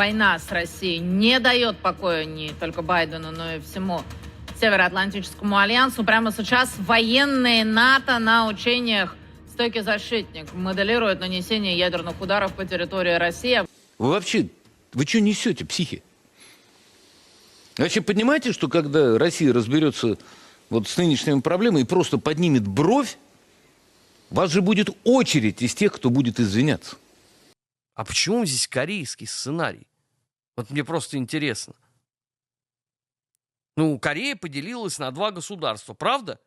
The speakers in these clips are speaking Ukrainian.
война с Россией не дает покоя не только Байдену, но и всему Североатлантическому альянсу. Прямо сейчас военные НАТО на учениях «Стойкий защитник» моделируют нанесение ядерных ударов по территории России. Вы вообще, вы что несете, психи? Вообще понимаете, что когда Россия разберется вот с нынешними проблемами и просто поднимет бровь, у вас же будет очередь из тех, кто будет извиняться. А почему здесь корейский сценарий? Вот мне просто интересно. Ну, Корея поделилась на два государства, правда?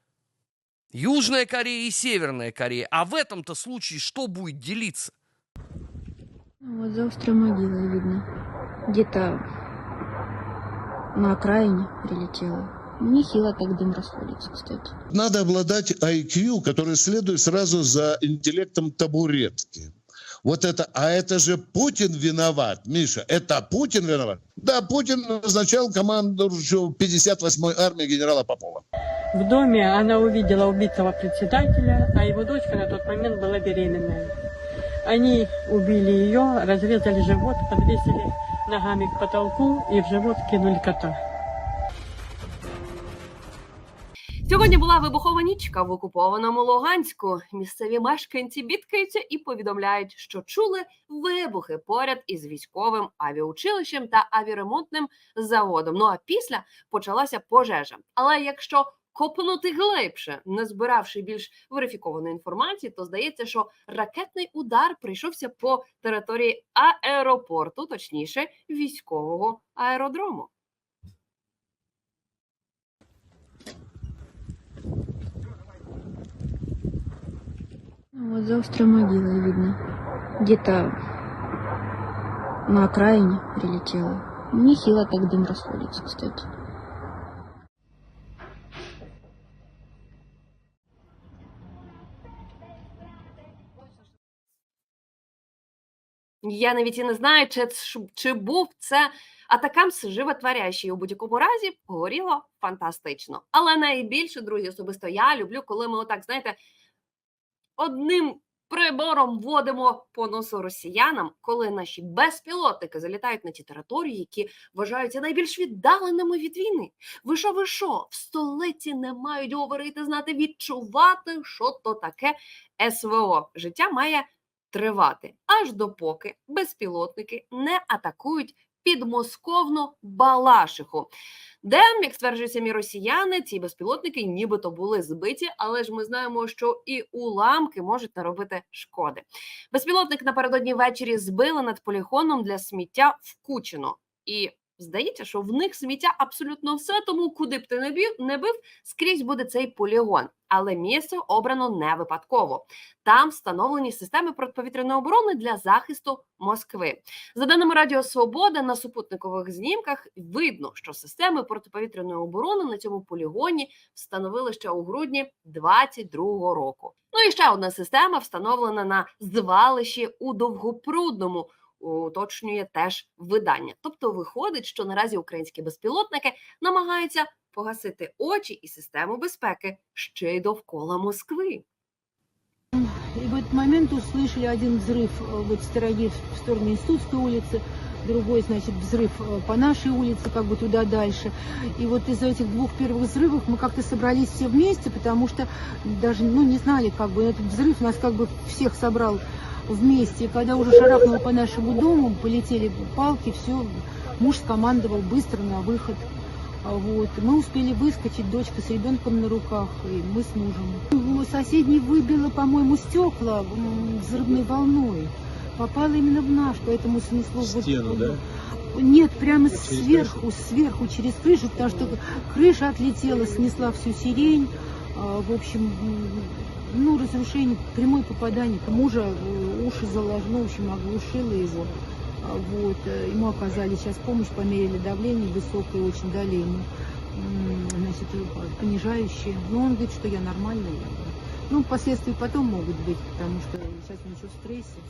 Южная Корея и Северная Корея. А в этом-то случае что будет делиться? Ну, Вот за острой могилой видно. Где-то на окраине прилетело. Нехило так дым расходится, кстати. Надо обладать IQ, который следует сразу за интеллектом табуретки. Вот это, а это же Путин виноват, Миша, это Путин виноват. Да, Путин назначал команду 58-й армии генерала Попова. В доме она увидела убитого председателя, а его дочка на тот момент была беременная. Они убили ее, разрезали живот, подвесили ногами к потолку и в живот кинули кота. Сьогодні була вибухова нічка в окупованому Луганську. Місцеві мешканці бідкаються і повідомляють, що чули вибухи поряд із військовим авіаучилищем та авіаремонтним заводом. Ну а після почалася пожежа. Але якщо копнути глибше, не збиравши більш верифікованої інформації, то здається, що ракетний удар прийшовся по території аеропорту, точніше, військового аеродрому. Ну, Вот за острой могилой видно. Где-то на окраине прилетело. Нехило так дым расходится, кстати. Я навіть і не знаю, чи, чи був це атакам животворящий. У будь-якому разі горіло фантастично. Але найбільше, друзі, особисто я люблю, коли ми отак, знаєте, одним прибором вводимо по носу росіянам, коли наші безпілотники залітають на ті території, які вважаються найбільш віддаленими від війни. Ви що, ви що? В столиці не мають говорити, знати, відчувати, що то таке СВО. Життя має тривати аж допоки безпілотники не атакують підмосковну Балашиху. Де, як стверджують самі росіяни, ці безпілотники нібито були збиті, але ж ми знаємо, що і уламки можуть наробити шкоди. Безпілотник напередодні ввечері збили над полігоном для сміття в Кучино. І здається, що в них сміття абсолютно все, тому куди б ти не бив, не бив, скрізь буде цей полігон. Але місце обрано не випадково. Там встановлені системи протиповітряної оборони для захисту Москви. За даними Радіо Свобода, на супутникових знімках видно, що системи протиповітряної оборони на цьому полігоні встановили ще у грудні 22-го року. Ну і ще одна система встановлена на звалищі у Довгопрудному Уточнює теж видання. Тобто виходить, що наразі українські безпілотники намагаються погасити очі і систему безпеки ще й довкола Москви. И в этот момент услышали один взрыв э, вот в стороне, в сторону Институтской улицы, другой, значит, взрыв э, по нашей улице, как бы туда дальше. И вот из этих двух первых взрывов мы как-то собрались все вместе, потому что даже, ну, не знали, как бы, этот взрыв нас как бы всех собрал вместе. И когда уже шарахнуло по нашему дому, полетели палки, все, муж скомандовал быстро на выход. А Вот. Мы успели выскочить, дочка с ребенком на руках, и мы с мужем. У соседней выбило, по-моему, стекла взрывной волной. Попало именно в наш, поэтому снесло... В вот- стену, да? Нет, прямо Через сверху, сверху, через крышу, потому что крыша отлетела, снесла всю сирень. А, В общем, ну, разрушение, прямое попадание. Мужа уши заложено, в общем, оглушило его. А, Вот. э, Ему оказали сейчас помощь, померили давление высокое, очень дали ему м, значит, э, понижающее. Но он говорит, что я нормальная. Я говорю. Ну, последствия потом могут быть, потому что сейчас он еще в стрессе.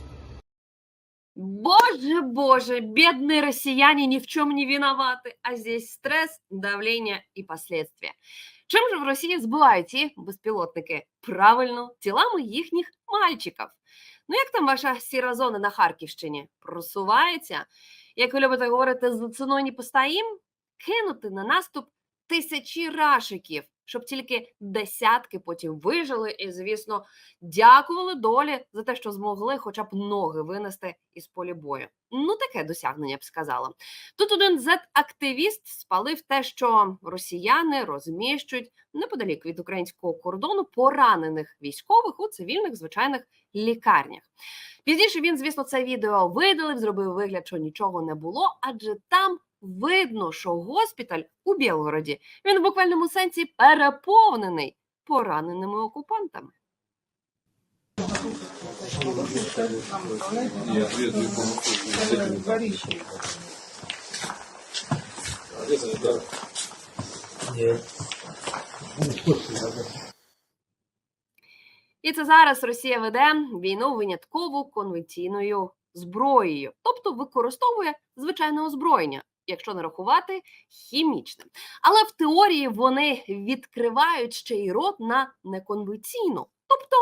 Боже, боже, бедные россияне ни в чем не виноваты, а здесь стресс, давление и последствия. Чим же в Росії збивають ці безпілотники? Правильно, тілами їхніх мальчиків. Ну як там ваша сіра зона на Харківщині? Просувається? як ви любите говорити, за ціною постоїм, кинути на наступ тисячі рашиків, щоб тільки десятки потім вижили і, звісно, дякували долі за те, що змогли хоча б ноги винести із полі бою. Ну, таке досягнення б сказала. Тут один зет-активіст спалив те, що росіяни розміщують неподалік від українського кордону поранених військових у цивільних звичайних лікарнях. Пізніше він, звісно, це відео видалив, зробив вигляд, що нічого не було, адже там видно, що госпіталь у Білгороді він в буквальному сенсі переповнений пораненими окупантами. І це зараз Росія веде війну винятково конвенційною зброєю, тобто використовує звичайне озброєння, якщо не рахувати хімічне. Але в теорії вони відкривають ще й рот на неконвенційну, тобто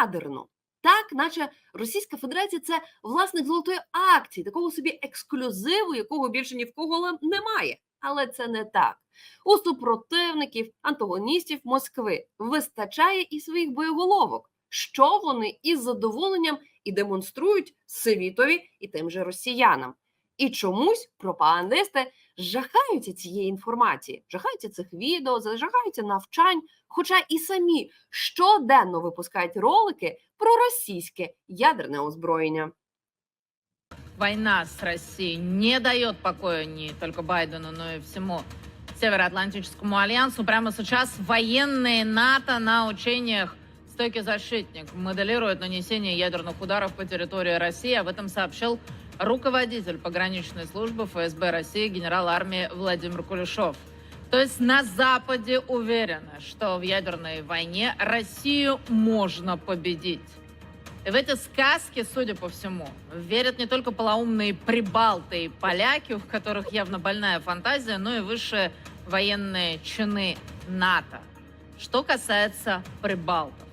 ядерну. Так, наче Російська Федерація це власник золотої акції, такого собі ексклюзиву, якого більше ні в кого немає. Але це не так. У супротивників, антагоністів Москви вистачає і своїх боєголовок, що вони із задоволенням і демонструють світові і тим же росіянам. І чомусь пропагандисти жахаються цієї інформації, жахаються цих відео, жахаються навчань, хоча і самі щоденно випускають ролики про російське ядерне озброєння. Война с Россией не дает покоя не только Байдену, но и всему Североатлантическому альянсу. Прямо сейчас военные НАТО на учениях «Стойкий защитник» моделируют нанесение ядерных ударов по территории России. Об этом сообщил руководитель пограничной службы ФСБ России генерал армии Владимир Кулешов. То есть на Западе уверены, что в ядерной войне Россию можно победить. И в эти сказки, судя по всему, верят не только полоумные прибалты и поляки, у которых явно больная фантазия, но и высшие военные чины НАТО. Что касается прибалтов,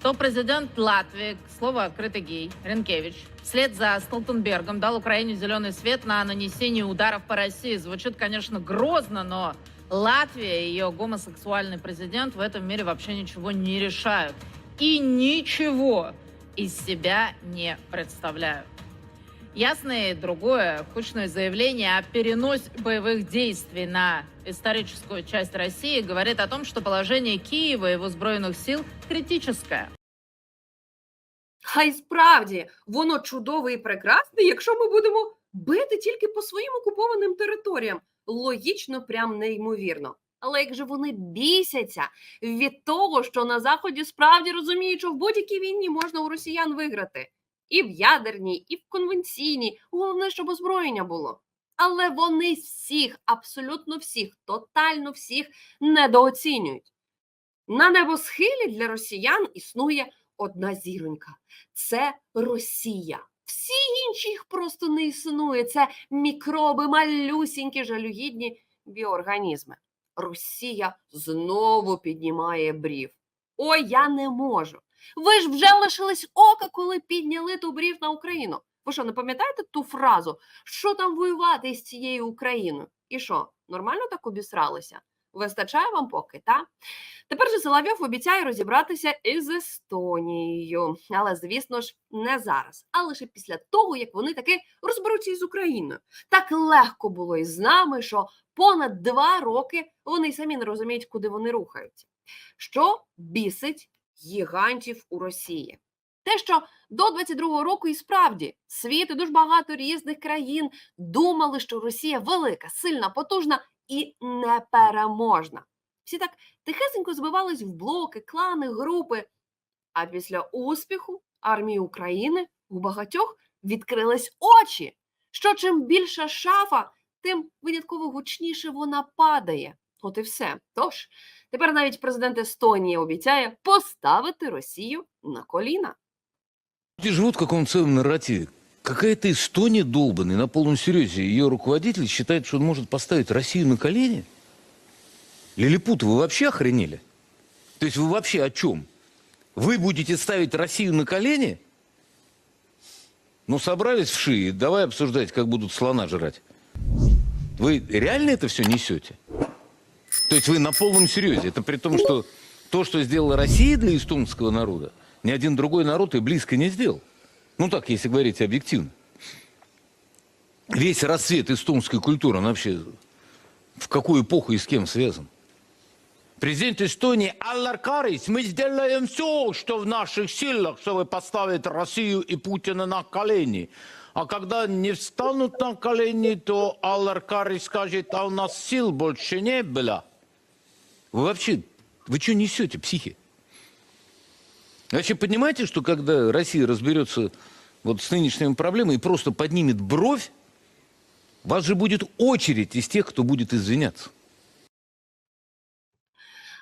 то президент Латвии, к слову, открытый гей, Ренкевич, вслед за Столтенбергом дал Украине зеленый свет на нанесение ударов по России. Звучит, конечно, грозно, но Латвия и ее гомосексуальный президент в этом мире вообще ничего не решают. И ничего из себя не представляют. Ясное другое кучное заявление о переносе боевых действий на историческую часть России говорит о том, что положение Киева и его сбройных сил критическое. Хай справді воно чудове і прекрасне, якщо ми будемо бити тільки по своїм окупованим територіям. Логічно, прям неймовірно. Але як же вони бісяться від того, що на заході справді розуміють, що в будь-якій війні можна у росіян виграти і в ядерній, і в конвенційній. Головне, щоб озброєння було. Але вони всіх, абсолютно всіх, тотально всіх недооцінюють. На небосхилі для росіян існує одна зіронька це Росія. Всі інші їх просто не існує. Це мікроби, малюсінькі, жалюгідні біоорганізми. Росія знову піднімає брів. Ой, я не можу. Ви ж вже лишились ока, коли підняли ту брів на Україну. Ви що, не пам'ятаєте ту фразу? Що там воювати з цією Україною? І що, нормально так обісралися? Вистачає вам поки, та? Тепер же Соловйов обіцяє розібратися із Естонією. Але, звісно ж, не зараз, а лише після того, як вони таки розберуться із Україною. Так легко було із нами, що понад два роки вони самі не розуміють, куди вони рухаються. Що бісить гігантів у Росії? Те, що до 22-го року і справді світ і дуже багато різних країн думали, що Росія велика, сильна, потужна і непереможна. Всі так тихесенько збивались в блоки, клани, групи. А після успіху армії України у багатьох відкрились очі. Що чим більша шафа, тим винятково гучніше вона падає. От і все. Тож тепер навіть президент Естонії обіцяє поставити Росію на коліна. Люди живут в каком-то своем нарративе. Какая-то Эстония долбанная, на полном серьезе. Ее руководитель считает, что он может поставить Россию на колени? Лилипут, вы вообще охренели? То есть вы вообще о чем? Вы будете ставить Россию на колени? Ну, собрались в шире, давай обсуждать, как будут слона жрать. Вы реально это все несете? То есть вы на полном серьезе? Это при том, что то, что сделала Россия для эстонского народа, ни один другой народ и близко не сделал. Ну так, если говорить объективно. Весь расцвет эстонской культуры, он вообще в какую эпоху и с кем связан? Президент Эстонии Аллар Карис, мы сделаем все, что в наших силах, чтобы поставить Россию и Путина на колени. А когда не встанут на колени, то Аллар Карис скажет, а у нас сил больше не было. Вы вообще, вы что несете, психи? Вообще понимаете, что когда Россия разберется вот с нынешними проблемами и просто поднимет бровь, вас же будет очередь из тех, кто будет извиняться.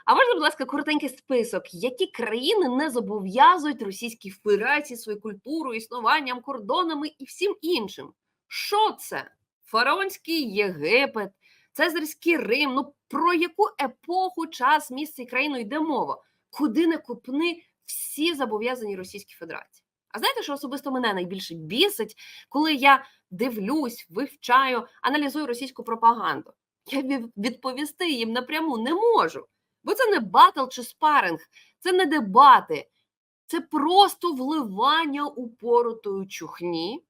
А можна, будь ласка, коротенький список, які країни не зобов'язують Російській Федерації свою культуру, існуванням, кордонами і всім іншим? Що це? Фараонський Єгипет, Цезарський Рим. Ну про яку епоху, час, місце і країну йде мова? Куди не купни всі зобов'язані Російській Федерації? А знаєте, що особисто мене найбільше бісить, коли я дивлюсь, вивчаю, аналізую російську пропаганду? Я відповісти їм напряму не можу. Бо це не батл чи спаринг, це не дебати, це просто вливання упоротої чухні,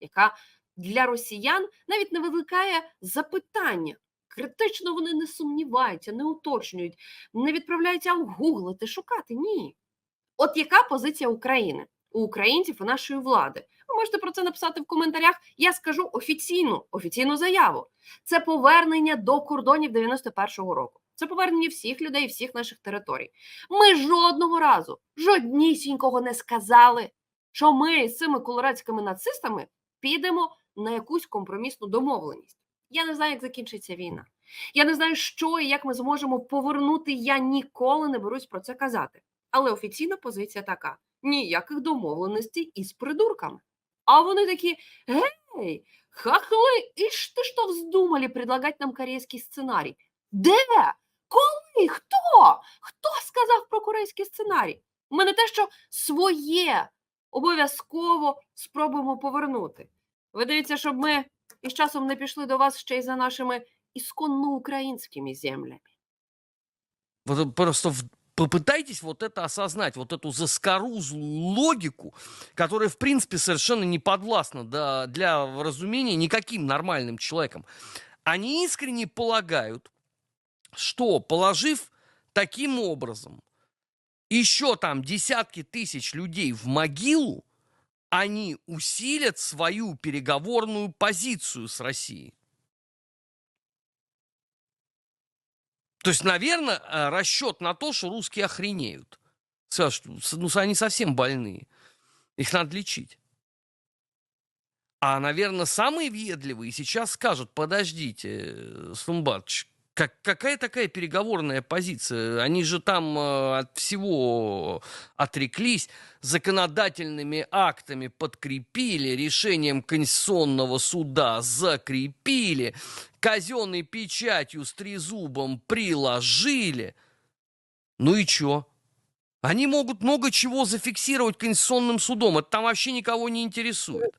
яка для росіян навіть не викликає запитання. Критично вони не сумніваються, не уточнюють, не відправляються гуглити, шукати. Ні. От яка позиція України у українців і нашої влади? Ви можете про це написати в коментарях. Я скажу офіційну, офіційну заяву. Це повернення до кордонів 91-го року. Це повернення всіх людей, всіх наших територій. Ми жодного разу, жоднісінького не сказали, що ми з цими колорадськими нацистами підемо на якусь компромісну домовленість. Я не знаю, як закінчиться війна. Я не знаю, що і як ми зможемо повернути. Я ніколи не берусь про це казати. Але офіційна позиція така: ніяких домовленостей із придурками. А вони такі: гей, хахли, і ж ти що вздумали предлагати нам корейський сценарій? Де? Коли? Хто? Хто сказав про корейський сценарій? Ми не те, що своє обов'язково спробуємо повернути. Ви дивіться, щоб ми із часом не пішли до вас ще й за нашими ісконно українськими землями. Просто попытайтесь вот это осознать, вот эту заскорузлую логику, которая, в принципе, совершенно не подвластна да, для разумения никаким нормальным человеком. Они искренне полагают, что, положив таким образом еще там десятки тысяч людей в могилу, они усилят свою переговорную позицию с Россией. То есть, наверное, расчет на то, что русские охренеют. Саш, ну, они совсем больные. Их надо лечить. А, наверное, самые въедливые сейчас скажут, подождите, э, Сумбатович, как, какая такая переговорная позиция? Они же там э, от всего отреклись, законодательными актами подкрепили, решением Конституционного суда закрепили, казенной печатью с трезубом приложили. Ну и чё? Они могут много чего зафиксировать Конституционным судом. Это там вообще никого не интересует.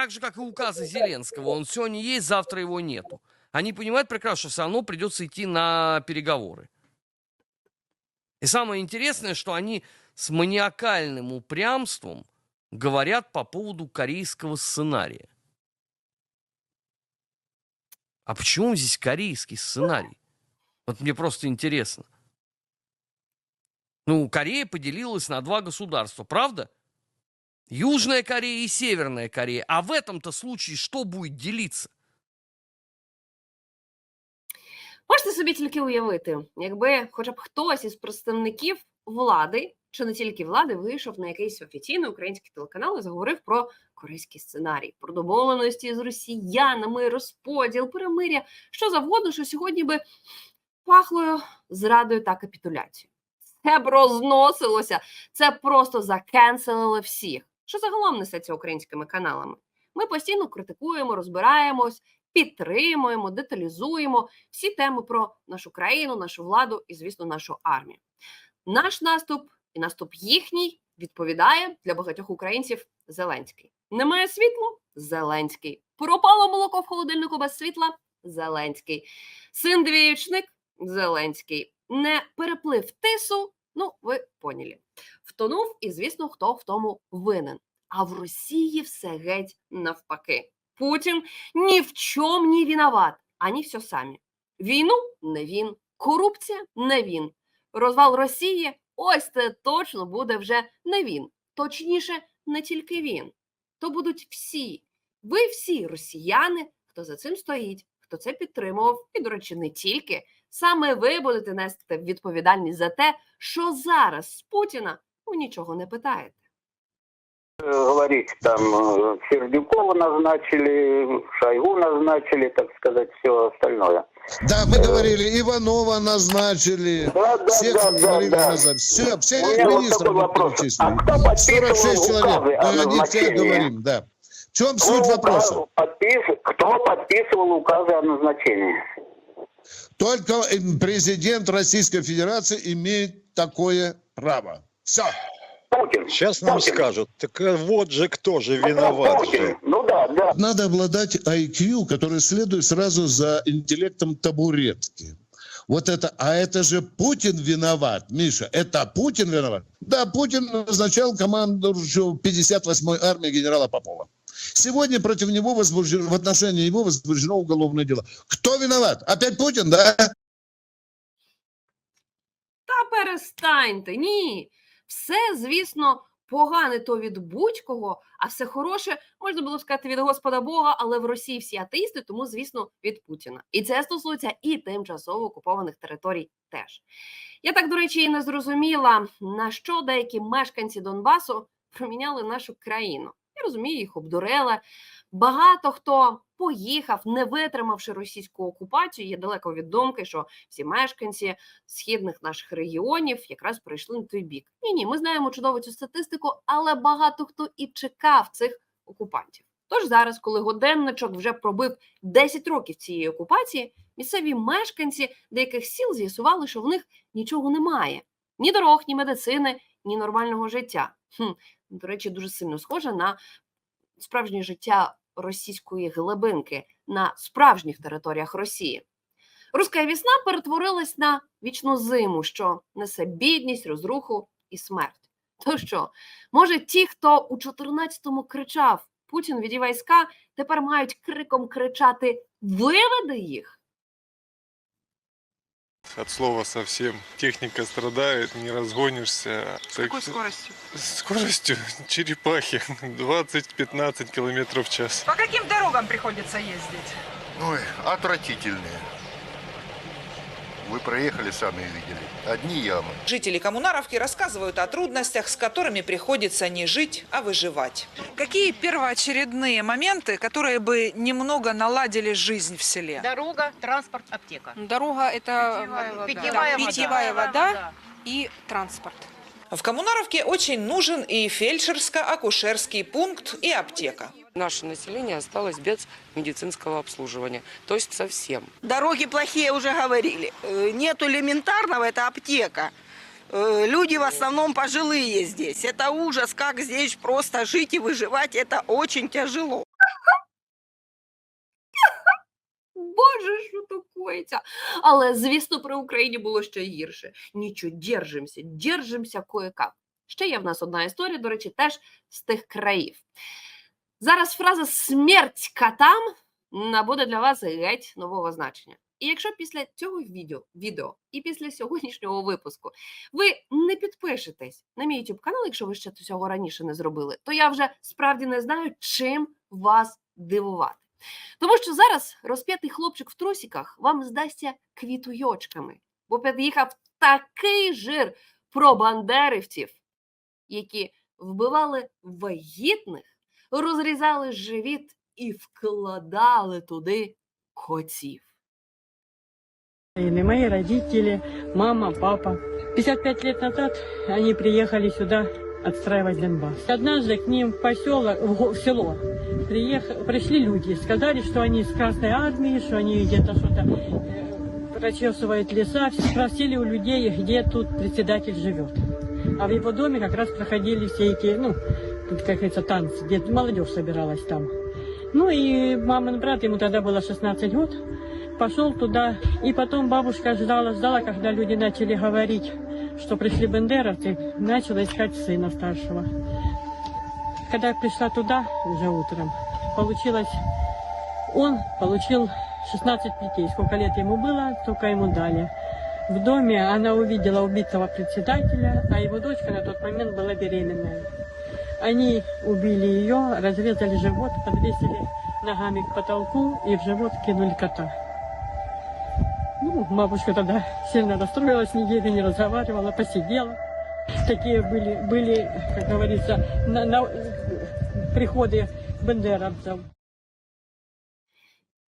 Так же, как и указы Зеленского. Он сегодня есть, завтра его нету. Они понимают прекрасно, что все равно придется идти на переговоры. И самое интересное, что они с маниакальным упрямством говорят по поводу корейского сценария. А почему здесь корейский сценарий? Вот мне просто интересно. Ну, Корея поделилась на два государства, правда? Южная Корея и Северная Корея. А в этом-то случае что будет делиться? Можете собі тільки уявити, якби хоча б хтось із представників влади, чи не тільки влади, вийшов на якийсь офіційний український телеканал і заговорив про корейський сценарій, про домовленості з росіянами, розподіл, перемиря, що завгодно, що сьогодні би пахло зрадою та капітуляцією. Це б розносилося, це просто закенселили всіх. Що загалом несеться українськими каналами? Ми постійно критикуємо, розбираємось, підтримуємо, деталізуємо всі теми про нашу країну, нашу владу і, звісно, нашу армію. Наш наступ і наступ їхній Відповідає для багатьох українців Зеленський. Немає світла? Зеленський. Пропало молоко в холодильнику без світла? Зеленський. Син двієчник? Зеленський. Не переплив тису? Ну, ви поняли. Втонув, і звісно, хто в тому винен. А в Росії все геть навпаки. Путін ні в чому не виноват, ані все самі. Війну не він, корупція не він. Розвал Росії ось це точно буде вже не він. Точніше, не тільки він. То будуть всі. Ви всі росіяни, хто за цим стоїть, хто це підтримував, і, до речі, не тільки. Саме ви будете нести відповідальність за те, що зараз з Путіна ви нічого не питаєте. говорить, там э, Сердюкова назначили, Шойгу назначили, так сказать, все остальное. Да, мы говорили, Иванова назначили. Да, да, Всех да, да, говорили да. назад. Все, У всех меня вот министров такой мы вопрос. перечислили. А кто подписывал 46 человек. указы о Мы о них всех назначении? говорим, да. В чем Кто суть вопроса? указ- подпис- Кто подписывал указы о назначении? Только президент Российской Федерации имеет такое право. Все. Путин. Сейчас нам Путин. скажут, так э, вот же кто же виноват Путин. же. Ну да, да. Надо обладать IQ, который следует сразу за интеллектом табуретки. Вот это, а это же Путин виноват, Миша, это Путин виноват. Да, Путин назначал команду 58-й армии генерала Попова. Сегодня против него возбуждено, в отношении него возбуждено уголовное дело. Кто виноват? Опять Путин, да? Та перестаньте. Ні. Все, звісно, погане то від будь-кого, а все хороше можна було б сказати від Господа Бога, але в Росії всі атеїсти, тому, звісно, від Путіна. І це стосується і тимчасово окупованих територій теж. Я так, до речі, і не зрозуміла, на що деякі мешканці Донбасу проміняли нашу країну. Я розумію, їх обдурили. Багато хто поїхав, не витримавши російську окупацію. Є далеко від думки, що всі мешканці східних наших регіонів якраз прийшли на той бік. Ні, ні, ми знаємо чудово цю статистику, але багато хто і чекав цих окупантів. Тож зараз, коли годинничок вже пробив 10 років цієї окупації, місцеві мешканці деяких сіл з'ясували, що в них нічого немає: ні дорог, ні медицини, ні нормального життя. Хм, до речі, дуже сильно схоже на справжнє життя російської глибинки на справжніх територіях Росії. Руська вісна перетворилась на вічну зиму, що несе бідність, розруху і смерть. То що, може, ті, хто у 14-му кричав Путін віді війська, тепер мають криком кричати Виведи їх? От слова совсем. Техника страдает, не разгонишься. С какой скоростью? Скоростью черепахи 20-15 километров в час. По каким дорогам приходится ездить? Ой, отвратительные. Вы проехали, сами видели. Одни ямы. Жители Коммунаровки рассказывают о трудностях, с которыми приходится не жить, а выживать. Какие первоочередные моменты, которые бы немного наладили жизнь в селе? Дорога, транспорт, аптека. Дорога – это Питьевая вода. питьевая вода и транспорт. В Коммунаровке очень нужен и фельдшерско-акушерский пункт, и аптека. Наше население осталось без медицинского обслуживания, то есть совсем. Дороги плохие уже говорили. Э, Нет элементарного, это аптека. Э, Люди в основном пожилые здесь. Это ужас, как здесь просто жить и выживать, это очень тяжело. Боже, що такоїться? Але, звісно, при Україні було ще гірше. Нічого, держимося, держимося кое-как. Ще є в нас одна історія, до речі, теж з тих країв. Зараз фраза смерть катам набуде для вас геть нового значення. І якщо після цього відео, відео і після сьогоднішнього випуску ви не підпишетесь на мій YouTube канал, якщо ви ще цього раніше не зробили, то я вже справді не знаю, чим вас дивувати. Тому що зараз розп'ятий хлопчик в трусіках вам здасться квітуйочками, бо під'їхав такий жир про бандерівців, які вбивали вагітних, розрізали живіт і вкладали туди котів. Или мои родители, мама, папа. 55 лет назад они приехали сюда отстраивать Донбасс. Однажды к ним в поселок, в, го- в село приех- пришли люди, сказали, что они из Красной Армии, что они где-то что-то э, прочесывают леса. Спросили у людей, где тут председатель живет. А в его доме как раз проходили все эти, ну, тут, как говорится, танцы, где молодежь собиралась там. Ну и мамин брат, ему тогда было 16 год, пошел туда. И потом бабушка ждала, ждала, когда люди начали говорить, что пришли бендеровцы, начала искать сына старшего. Когда я пришла туда уже утром, получилось, он получил 16 детей. Сколько лет ему было, столько ему дали. В доме она увидела убитого председателя, а его дочка на тот момент была беременная. Они убили ее, разрезали живот, подвесили ногами к потолку и в живот кинули кота. Ну, бабушка тогда сильно расстроилась, неделю не разговаривала, посидела. Такие были, были как говорится, на, на приходы бендеровцев.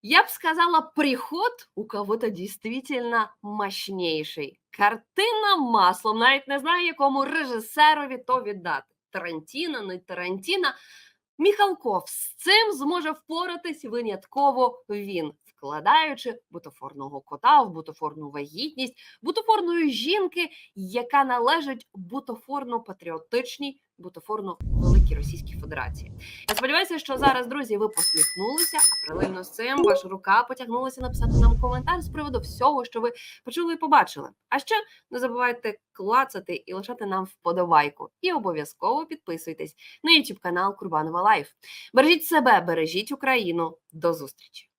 Я б сказала, приход у кого-то действительно мощнейший. Картина маслом. Навіть не знаю, якому режисерові то віддати. Тарантіна, не Тарантіна. Міхалков з цим зможе впоратись винятково він, вкладаючи бутафорного кота в бутафорну вагітність, бутафорної жінки, яка належить бутафорно-патріотичній, бутафорно-великій Російській Федерації. Я сподіваюся, що зараз, друзі, ви посміхнулися, а паралельно з цим ваша рука потягнулася написати нам коментар з приводу всього, що ви почули і побачили. А ще не забувайте клацати і лишати нам вподобайку. І обов'язково підписуйтесь на YouTube канал Курбанова Лайф. Бережіть себе, бережіть Україну. До зустрічі!